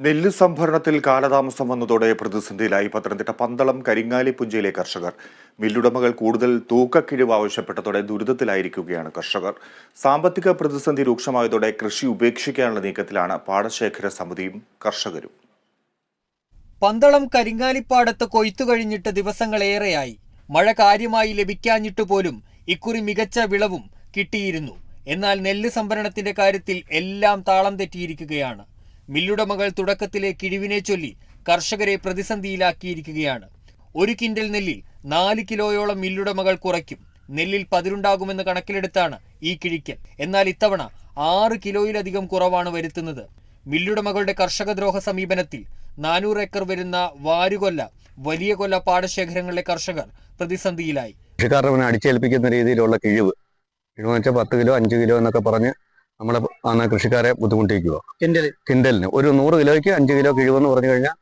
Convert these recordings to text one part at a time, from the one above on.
നെല്ല് സംഭരണത്തിൽ കാലതാമസം വന്നതോടെ പ്രതിസന്ധിയിലായി. പത്തനംതിട്ട പന്തളം കരിങ്ങാലി പുഞ്ചയിലെ കർഷകർ. മില്ലുടമകൾ കൂടുതൽ തൂക്കക്കിഴിവ് ആവശ്യപ്പെട്ടതോടെ ദുരിതത്തിലായിരിക്കുകയാണ് കർഷകർ. സാമ്പത്തിക പ്രതിസന്ധി രൂക്ഷമായതോടെ കൃഷി ഉപേക്ഷിക്കാനുള്ള നീക്കത്തിലാണ് പാടശേഖര സമിതിയും കർഷകരും. പന്തളം കരിങ്ങാലിപ്പാടത്ത് കൊയ്ത്തു കഴിഞ്ഞിട്ട് ദിവസങ്ങളേറെയായി മഴ കാര്യമായി ലഭിക്കാഞ്ഞിട്ട് പോലും ഇക്കുറി മികച്ച വിളവും കിട്ടിയിരുന്നു. എന്നാൽ നെല്ല് സംഭരണത്തിന്റെ കാര്യത്തിൽ എല്ലാം താളം തെറ്റിയിരിക്കുകയാണ്. മില്ലുടമകൾ തുടക്കത്തിലെ കിഴിവിനെ ചൊല്ലി കർഷകരെ പ്രതിസന്ധിയിലാക്കിയിരിക്കുകയാണ്. ഒരു കിൻഡൽ നെല്ലിൽ നാല് കിലോയോളം മില്ലുടമകൾ കുറയ്ക്കും. നെല്ലിൽ പതിരുണ്ടാകുമെന്ന് കണക്കിലെടുത്താണ് ഈ കിഴിക്കൽ എന്നാൽ ഇത്തവണ ആറ് കിലോയിലധികം കുറവാണ് വരുത്തുന്നത്. മില്ലുടമകളുടെ കർഷകദ്രോഹ സമീപനത്തിൽ നാനൂറ് ഏക്കർ വരുന്ന വാരുകൊല്ല വലിയ കൊല്ല പാടശേഖരങ്ങളിലെ കർഷകർ പ്രതിസന്ധിയിലായി. കൃഷിക്കാർ അവനെ അടിച്ചേൽപ്പിക്കുന്ന രീതിയിലുള്ള കിഴിവ്. കിഴിവ് വെച്ചാൽ പത്ത് കിലോ അഞ്ച് കിലോ എന്നൊക്കെ പറഞ്ഞ് നമ്മളെ അന്ന് കൃഷിക്കാരെ ബുദ്ധിമുട്ടിക്കുക കിൻഡലിന്. ഒരു നൂറ് കിലോയ്ക്ക് അഞ്ച് കിലോ കിഴിവെന്ന് പറഞ്ഞു കഴിഞ്ഞാൽ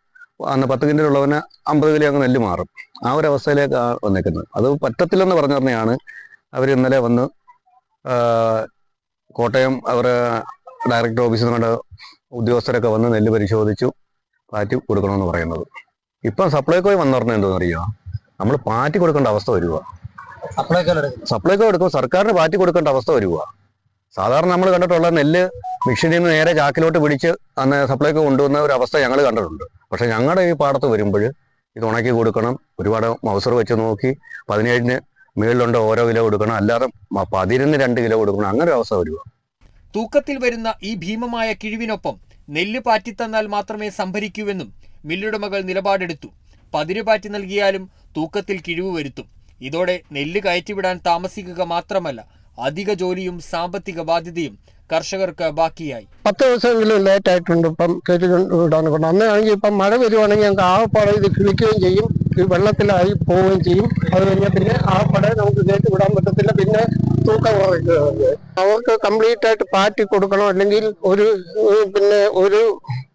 അന്ന് പത്ത് കിൻഡലുള്ളവന് അമ്പത് കിലോ അങ്ങ് നെല്ല് മാറും. ആ ഒരു അവസ്ഥയിലേക്ക് വന്നേക്കുന്നത്. അത് പറ്റത്തില്ലെന്ന് പറഞ്ഞു പറഞ്ഞാണ് അവർ ഇന്നലെ വന്ന് കോട്ടയം അവർ ഡയറക്ടർ ഓഫീസിൽ നിങ്ങളുടെ ഉദ്യോഗസ്ഥരൊക്കെ വന്ന് നെല്ല് പരിശോധിച്ചു പാറ്റി കൊടുക്കണമെന്ന് പറയുന്നത്. ഇപ്പം സപ്ലൈകോ വന്നു പറഞ്ഞാൽ എന്തോന്നറിയോ? നമ്മൾ പാറ്റി കൊടുക്കേണ്ട അവസ്ഥ വരുക സപ്ലൈകോ എടുക്കും സർക്കാരിന് പാറ്റി കൊടുക്കേണ്ട അവസ്ഥ വരുക സാധാരണ നമ്മൾ കണ്ടിട്ടുള്ള നെല്ല് മിഷനിൽ നിന്ന് നേരെ ചാക്കിലോട്ട് പിടിച്ച് അന്ന് സപ്ലൈക്ക് കൊണ്ടുവന്ന ഒരു അവസ്ഥ ഞങ്ങൾ കണ്ടിട്ടുണ്ട്. പക്ഷെ ഞങ്ങളുടെ ഈ പാടത്ത് വരുമ്പോൾ ഇത് ഉണക്കി കൊടുക്കണം ഒരുപാട് മൗസർ വെച്ച് നോക്കി പതിനേഴിന് മുകളിലുണ്ട് ഓരോ കിലോ കൊടുക്കണം അല്ലാതെ പതിനൊന്ന് രണ്ട് കിലോ കൊടുക്കണം അങ്ങനെ ഒരു അവസ്ഥ വരിക തൂക്കത്തിൽ വരുന്ന ഈ ഭീമമായ കിഴിവിനൊപ്പം നെല്ല് പാറ്റിത്തന്നാൽ മാത്രമേ സംഭരിക്കൂവെന്നും മില്ലുടമകൾ നിലപാടെടുത്തു. പതിര് പാറ്റി നൽകിയാലും തൂക്കത്തിൽ കിഴിവ് വരുത്തും. ഇതോടെ നെല്ല് കയറ്റിവിടാൻ താമസിക്കുക മാത്രമല്ല അധിക ജോലിയും സാമ്പത്തിക ബാധ്യതയും കർഷകർക്ക് ബാക്കിയായി. പത്ത് ദിവസമെങ്കിലും ലേറ്റ് ആയിട്ടുണ്ട് ഇപ്പം കയറ്റി വിടാൻ കൊണ്ട്. അന്നാണെങ്കിൽ ഇപ്പം മഴ വരുവാണെങ്കിൽ ഞങ്ങൾക്ക് ആകപ്പാടെ ഇത് കിളിക്കുകയും ചെയ്യും. വെള്ളത്തിലായി പോവുകയും ചെയ്യും. അത് കഴിഞ്ഞാൽ പിന്നെ ആകപ്പാടെ നമുക്ക് കയറ്റി വിടാൻ പറ്റത്തില്ല. പിന്നെ തൂക്കം കുറയ്ക്കുക അവർക്ക് കംപ്ലീറ്റ് ആയിട്ട് പാറ്റി കൊടുക്കണം? അല്ലെങ്കിൽ ഒരു പിന്നെ ഒരു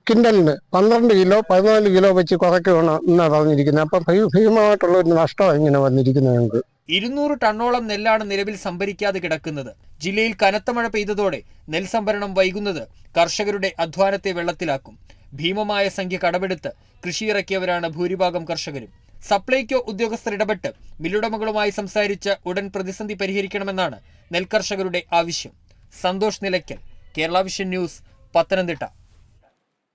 കിൻഡലിന് പന്ത്രണ്ട് കിലോ പതിനാല് കിലോ വെച്ച് കുറയ്ക്കണം എന്നാണ് പറഞ്ഞിരിക്കുന്നത്. അപ്പം ഭീമമായിട്ടുള്ള ഒരു നഷ്ടമാണ് ഇങ്ങനെ വന്നിരിക്കുന്നത് ഞങ്ങൾക്ക്. ഇരുന്നൂറ് ടണ്ണോളം നെല്ലാണ് നിലവിൽ സംഭരിക്കാതെ കിടക്കുന്നത്. ജില്ലയിൽ കനത്ത മഴ പെയ്തതോടെ നെൽ സംഭരണം വൈകുന്നത് കർഷകരുടെ അധ്വാനത്തെ വെള്ളത്തിലാക്കും. ഭീമമായ സംഖ്യ കടമെടുത്ത് കൃഷിയിറക്കിയവരാണ് ഭൂരിഭാഗം കർഷകരും. സപ്ലൈകോ ഉദ്യോഗസ്ഥർ ഇടപെട്ട് മില്ലുടമകളുമായി സംസാരിച്ച് ഉടൻ പ്രതിസന്ധി പരിഹരിക്കണമെന്നാണ് നെൽകർഷകരുടെ ആവശ്യം. Santhosh Nilackal Kerala vision news Pathanamthitta.